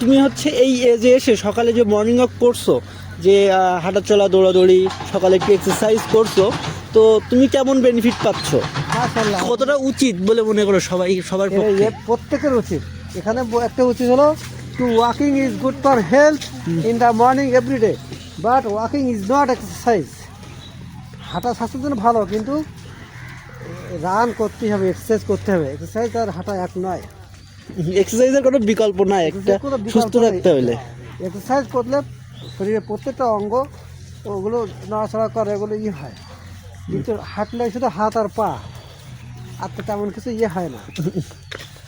তুমি হচ্ছে এই এজে এসে সকালে যে মর্নিং ওয়াক করছ যে হাঁটাচলা দৌড়াদৌড়ি সকালে একটু এক্সারসাইজ করছ তো তুমি কেমন বেনিফিট পাচ্ছ? কতটা উচিত বলে মনে করো সবাই সবার প্রত্যেকের উচিত। এখানে একটা উচিত হলো to walking is good for health in the morning everyday but walking is not exercise হাঁটা স্বাস্থ্যের জন্য ভালো কিন্তু রান করতেই হবে এক্সারসাইজ করতে হবে। এক্সারসাইজ আর হাঁটা এক নয়। এক্সারসাইজের কোনো বিকল্প নাই একটা সুস্থ। থাকতে হলে। এক্সারসাইজ করলে শরীরের প্রত্যেকটা অঙ্গ ওগুলো নড়াচড়া করে এগুলো ইয়ে হয়। কিন্তু হাঁটলে শুধু হাত আর পা আর তো তেমন কিছু ইয়ে হয় না।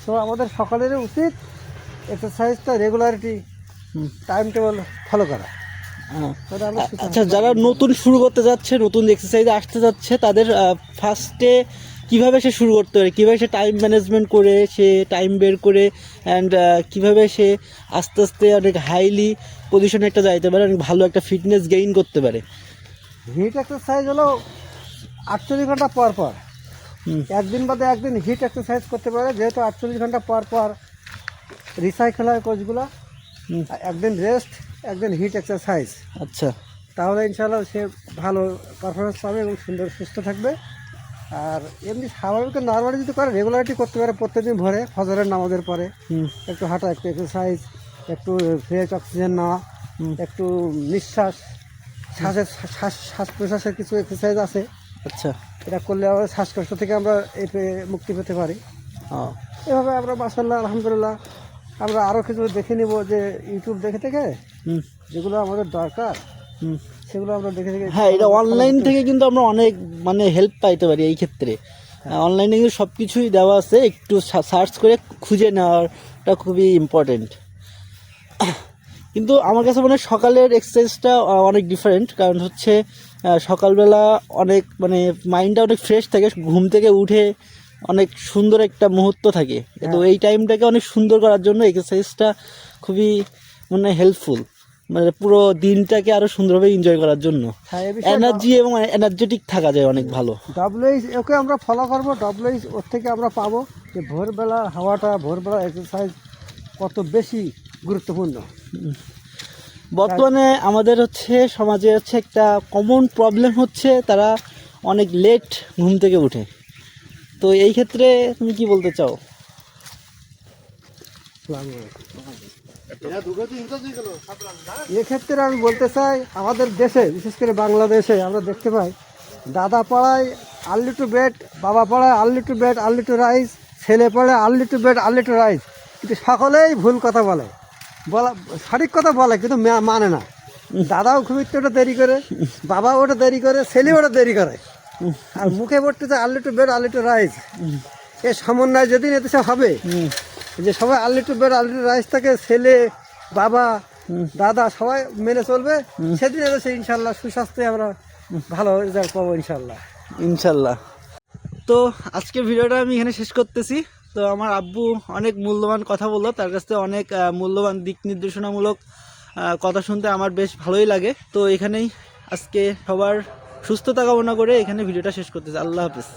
তো আমাদের সকালের উচিত এক্সারসাইজটা রেগুলারিটি টাইম টেবল ফলো করা। হ্যাঁ। আচ্ছা যারা নতুন শুরু করতে যাচ্ছে নতুন এক্সারসাইজে আসতে যাচ্ছে তাদের ফার্স্টে কীভাবে সে শুরু করতে পারে? কীভাবে সে টাইম ম্যানেজমেন্ট করে সে টাইম বের করে অ্যান্ড কীভাবে সে আস্তে আস্তে অনেক হাইলি পজিশনে একটা যাইতে পারে অনেক ভালো একটা ফিটনেস গেইন করতে পারে? হিট এক্সারসাইজ হলো আটচল্লিশ ঘণ্টা পর পর। একদিন বাদে একদিন হিট এক্সারসাইজ করতে পারে যেহেতু আটচল্লিশ ঘণ্টা পর পর রিসাইকেল হয় কোচগুলো একদিন রেস্ট একদিন হিট এক্সারসাইজ আচ্ছা। তাহলে ইনশাল্লাহ সে ভালো পারফরমেন্স পাবে এবং সুন্দর সুস্থ থাকবে। আর এমনি স্বাভাবিক নর্মালি যদি করে রেগুলারিটি করতে পারে প্রত্যেকদিন ভোরে ফজরের নামাজের পরে। একটু হাঁটা একটু এক্সারসাইজ একটু ফ্রেশ অক্সিজেন নেওয়া একটু নিঃশ্বাস শ্বাসের শ্বাস শ্বাস প্রশ্বাসের কিছু এক্সারসাইজ আছে। আচ্ছা। এটা করলে আমরা শ্বাসকষ্ট থেকে আমরা মুক্তি পেতে পারি। এভাবে আমরা মাসাল্লাহ আলহামদুলিল্লাহ আমরা আরও কিছু দেখে নিব যে ইউটিউব দেখে থেকে যেগুলো আমাদের দরকার। সেগুলো আমরা দেখে থেকে হ্যাঁ এটা অনলাইন থেকে কিন্তু আমরা অনেক মানে হেল্প পাইতে পারি এই ক্ষেত্রে। অনলাইনে কিন্তু সব কিছুই দেওয়া আছে একটু সার্চ করে খুঁজে নেওয়াটা খুবই ইম্পর্টেন্ট কিন্তু আমার কাছে মনে হয় সকালের এক্সারসাইজটা অনেক ডিফারেন্ট কারণ হচ্ছে সকালবেলা অনেক মানে মাইন্ডটা অনেক ফ্রেশ থাকে ঘুম থেকে উঠে অনেক সুন্দর একটা মুহূর্ত থাকে। তো এই টাইমটাকে অনেক সুন্দর করার জন্য এক্সারসাইজটা খুবই মানে হেল্পফুল মানে পুরো দিনটাকে আরও সুন্দরভাবে এনজয় করার জন্য। হ্যাঁ এনার্জি এবং এনার্জেটিক থাকা যায় অনেক ভালো। ডাব্লিউএইচ ওকে আমরা ফলো করব। ডাব্লিউএইচ ওর থেকে আমরা পাবো যে ভোরবেলা হাওয়াটা ভোরবেলা এক্সারসাইজ কত বেশি গুরুত্বপূর্ণ। বর্তমানে আমাদের হচ্ছে সমাজে হচ্ছে একটা কমন প্রবলেম হচ্ছে তারা অনেক লেট ঘুম থেকে উঠে। তো এই ক্ষেত্রে তুমি কি বলতে চাও? এক্ষেত্রে আমি বলতে চাই আমাদের দেশে বিশেষ করে বাংলাদেশে আমরা দেখতে পাই দাদা পাড়ায় আর্লি টু বেড বাবা পাড়ায় early to bed early to rise ছেলে পড়ে early to bed early to rise. কিন্তু সকলেই ভুল কথা বলে। বলা সঠিক কথা বলে কিন্তু মানে না। দাদাও ঘুমিতে ওটা দেরি করে বাবা ওটা দেরি করে ছেলে ওটা দেরি করে। আর মুখে পড়তে early to bed early to rise. এ সমন্বয় যদি এতে সব হবে যে সবাই early to bed early rise থাকে ছেলে বাবা দাদা সবাই মেনে চলবে। সেদিন এলে সে ইনশাল্লাহ সুস্বাস্থ্যে আমরা ভালো রেজাল্ট পাবো ইনশাল্লাহ। ইনশাল্লাহ। তো আজকের ভিডিওটা আমি এখানে শেষ করতেছি। তো আমার আব্বু অনেক মূল্যবান কথা বলল তার কাছ থেকে অনেক মূল্যবান দিক নির্দেশনামূলক কথা শুনতে আমার বেশ ভালোই লাগে। তো এখানেই আজকে সবার সুস্থতা কামনা করে এখানে ভিডিওটা শেষ করতেছি। আল্লাহ হাফিজ।